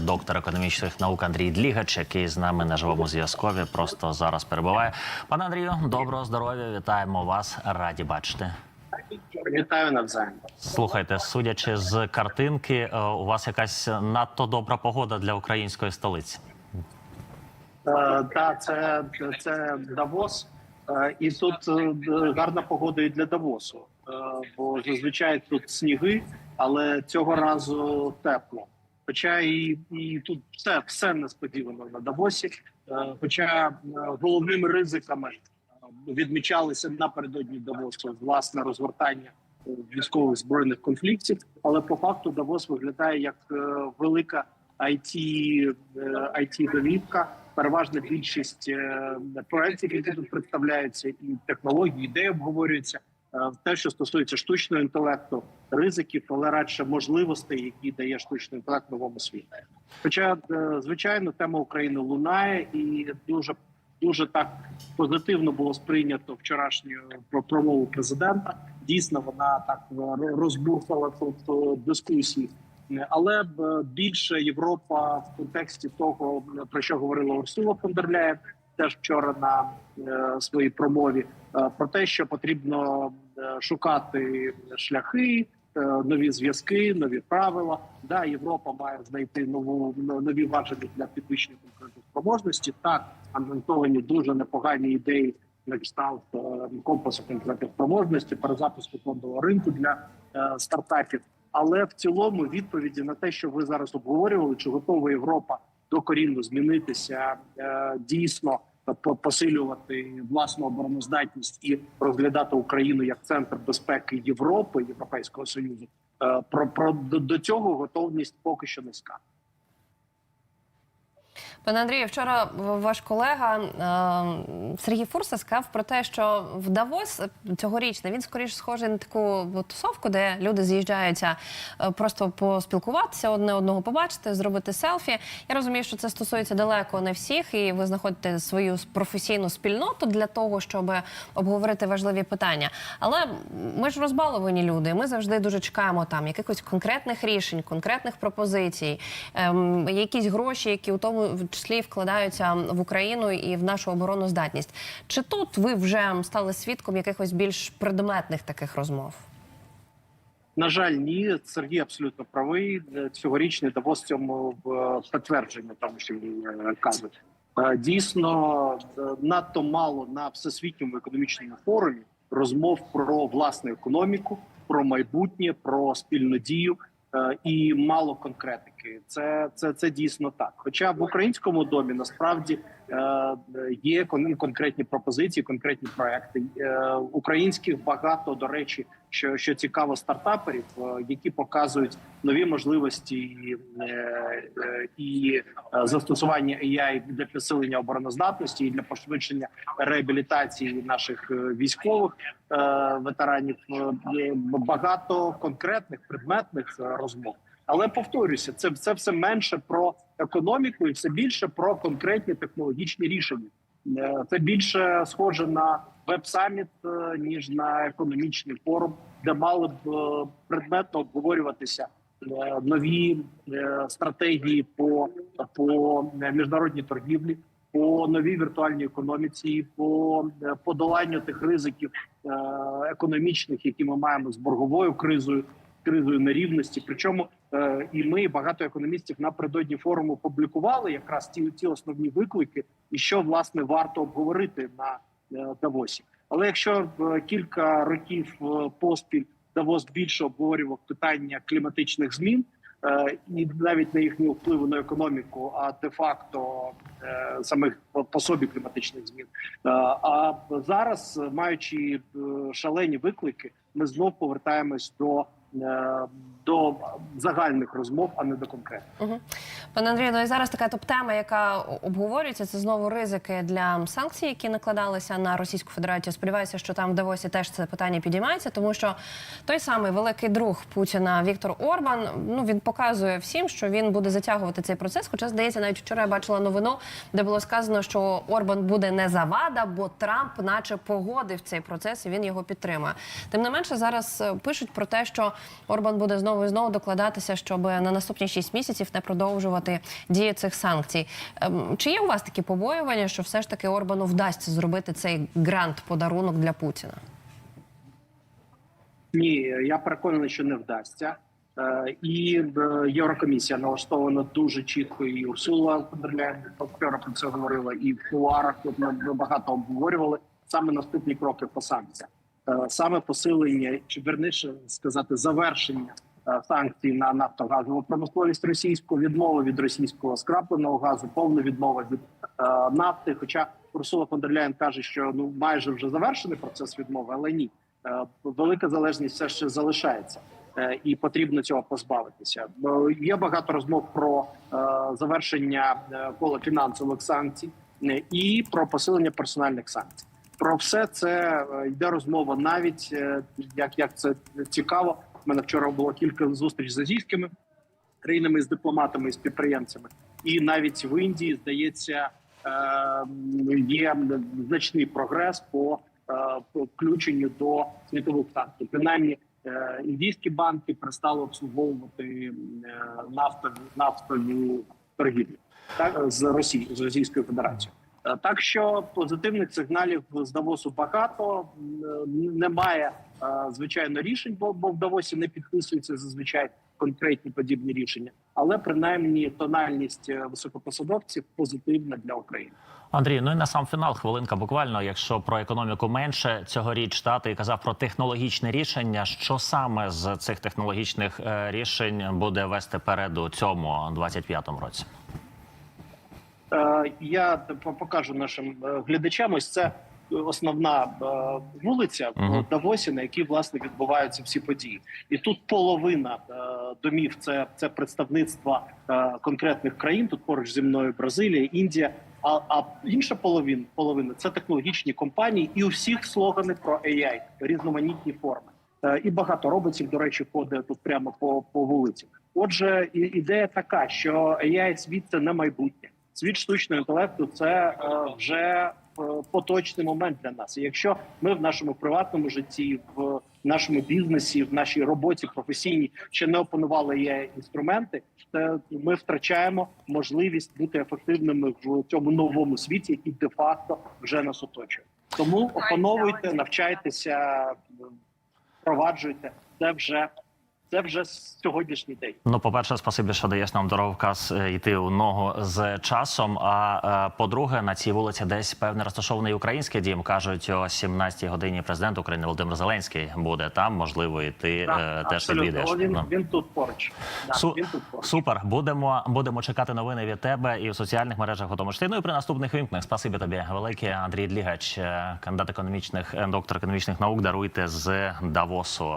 Доктор економічних наук Андрій Длігач, який з нами на живому зв'язкові, просто зараз перебуває. Пане Андрію, доброго здоров'я! Вітаємо вас! Раді бачити. Вітаю навзаєм. Слухайте, судячи з картинки, е, у вас якась надто добра погода для української столиці. Е, Так, це, це Давос, Е, і тут гарна погода і для Давосу, бо зазвичай тут сніги, але цього разу тепло. Хоча і, і тут все, все несподівано на Давосі. Е, Хоча е, головними ризиками е, відмічалися напередодні Давосу власне розгортання військових збройних конфліктів, але по факту Давос виглядає як велика IT, it довідка. Переважна більшість проєктів, які тут представляються, і технології, ідеї обговорюються. Е, Те, що стосується штучного інтелекту, ризиків, але радше можливостей, які дає штучний інтелект новому світу. Хоча, е, звичайно, тема України лунає, і дуже дуже так позитивно було сприйнято вчорашню про- промову президента. Дійсно, вона так е, розбурхала тут дискусії. Але більше Європа в контексті того, про що говорила Урсула фон теж вчора на е, своїй промові, е, про те, що потрібно е, шукати шляхи, нові зв'язки, нові правила. Да, Європа має знайти нову нові важелі для підвищення конкурентоспроможності. Так анонсовані дуже непогані ідеї на кшталт компасу конкурентоспроможності, перезапуску фондового ринку для стартапів. Але в цілому відповіді на те, що ви зараз обговорювали, чи готова Європа докорінно змінитися, е, дійсно по- посилювати власну обороноздатність і розглядати Україну як центр безпеки Європи, Європейського союзу. Е, Про, про до цього готовність поки що низька. Пане Андрію, вчора ваш колега е, Сергій Фурса сказав про те, що в Давос цьогорічний він скоріш схожий на таку тусовку, де люди з'їжджаються е, просто поспілкуватися, одне одного побачити, зробити селфі. Я розумію, що це стосується далеко не всіх, і ви знаходите свою професійну спільноту для того, щоб обговорити важливі питання. Але ми ж розбаловані люди. Ми завжди дуже чекаємо там якихось конкретних рішень, конкретних пропозицій, ем, якісь гроші, які у тому числі вкладаються в Україну і в нашу обороноздатність. Чи тут ви вже стали свідком якихось більш предметних таких розмов? На жаль, ні, Сергій абсолютно правий. Е, Цьогорічний Давос цьому в підтвердження, тому що він е, каже. Е, Дійсно, е, надто мало на всесвітньому економічному форумі розмов про власну економіку, про майбутнє, про спільну дію е, і мало конкретики. Це, це, це дійсно так. Хоча в українському домі насправді е, є кон- конкретні пропозиції, конкретні проекти. Е, Українських багато до речі, що, що цікаво стартаперів, е, які показують нові можливості е, е, і е, застосування AI для підсилення обороноздатності і для пошвидшення реабілітації наших е, військових е, ветеранів. Е, Багато конкретних предметних розмов. Але повторюся, це, це все менше про економіку і все більше про конкретні технологічні рішення. Е, Це більше схоже на веб-саміт, е, ніж на економічний форум, де мали б е, предметно обговорюватися нові стратегії по, по міжнародній торгівлі, по новій віртуальній економіці, по подоланню тих ризиків економічних, які ми маємо з борговою кризою, кризою нерівності. Причому е, і ми багато економістів напередодні форуму публікували якраз ті, ті основні виклики, і що власне варто обговорити на е, Давосі. Але якщо е, кілька років е, поспіль Давос більше обговорював питання кліматичних змін. е, І навіть на їхнього впливу на економіку, а де-факто е, самих по- собі кліматичних змін. А зараз, маючи шалені виклики, ми знов повертаємось до, до загальних розмов, а не до конкретних. Угу. Пане Андрію, ну і зараз така топ-тема, яка обговорюється, це знову ризики для санкцій, які накладалися на Російську Федерацію. Сподіваюся, що там в Давосі теж це питання підіймається, тому що той самий великий друг Путіна Віктор Орбан ну він показує всім, що він буде затягувати цей процес. Хоча здається, навіть вчора я бачила новину, де було сказано, що Орбан буде не завада, бо Трамп, наче погодив цей процес, і він його підтримує. Тим не менше, зараз е, пишуть про те, що Орбан буде знову і знову докладатися, щоб на наступні 6 місяців не продовжувати дію цих санкцій. Ем, Чи є у вас такі побоювання, що все ж таки Орбану вдасться зробити цей грант подарунок для Путіна? Ні, я переконаний, що не вдасться. Е, І е, Єврокомісія налаштована дуже чітко. І Урсула вчора про це говорила, і в кулуарах тут ми багато обговорювали саме наступні кроки по санкціях. Е, Саме посилення, чи верніше сказати, завершення е, санкцій на нафтогазову промисловість російську, відмова від російського скрапленого газу, повна відмова від е, нафти. Хоча Урсула Фондерляєн каже, що ну майже вже завершений процес відмови, але ні. Велика залежність все ще залишається, і потрібно цього позбавитися. Є багато розмов про завершення кола фінансових санкцій і про посилення персональних санкцій. Про все це е, йде розмова навіть е, як, як це цікаво. У мене вчора було кілька зустріч з азійськими країнами з дипломатами з підприємцями, і навіть в Індії здається е, є значний прогрес по включенню до світових санкцій. Принаймні, індійські банки перестали обслуговувати нафтові нафтові торгівлю так з Росії з Російською Федерацією. Е, Так що позитивних сигналів з Давосу багато немає е, звичайно рішень, бо, бо в Давосі не підписуються зазвичай конкретні подібні рішення, але принаймні тональність е, високопосадовців позитивна для України. Андрій, ну і на сам фінал хвилинка. Буквально, якщо про економіку менше цьогоріч та ти казав про технологічне рішення. Що саме з цих технологічних е, рішень буде вести переду цьому 25-му році? Е, Я по- покажу нашим е, глядачам. Ось це основна е, вулиця Мгм. в Давосі, на якій власне відбуваються всі події. І тут половина домів це, це представництва конкретних країн. Тут поруч зі мною Бразилія, Індія. А, а інша половина половина це технологічні компанії, і у всіх слогани про AI, різноманітні форми. І багато роботів, до речі, ходить тут прямо по, по вулиці. Отже, ідея така, що AI світ це не майбутнє. Світ штучного інтелекту це е, вже е, поточний момент для нас. І якщо ми в нашому приватному житті, в нашому бізнесі, в нашій роботі професійній ще не опанували AI інструменти, то ми втрачаємо можливість бути ефективними в цьому новому світі, який де-факто вже нас оточує. Тому опановуйте, навчайтеся, впроваджуйте. Це вже це вже сьогоднішній день. Ну, по-перше, спасибі, що даєш нам дороговказ е, йти у ногу з часом. А е, по-друге, на цій вулиці десь певне розташований український дім. кажуть, о 17-й годині президент України Володимир Зеленський буде там. Можливо, і ти е, теж абсолютно. відвідаєш. Він, Ну. він тут поруч. Да, Су- він тут поруч. Супер. Будемо будемо чекати новини від тебе і в соціальних мережах у тому числі. Ну і при наступних вимкнених. Спасибі тобі велике. Андрій Длігач, кандидат економічних доктор економічних наук. Даруйте з Давосу.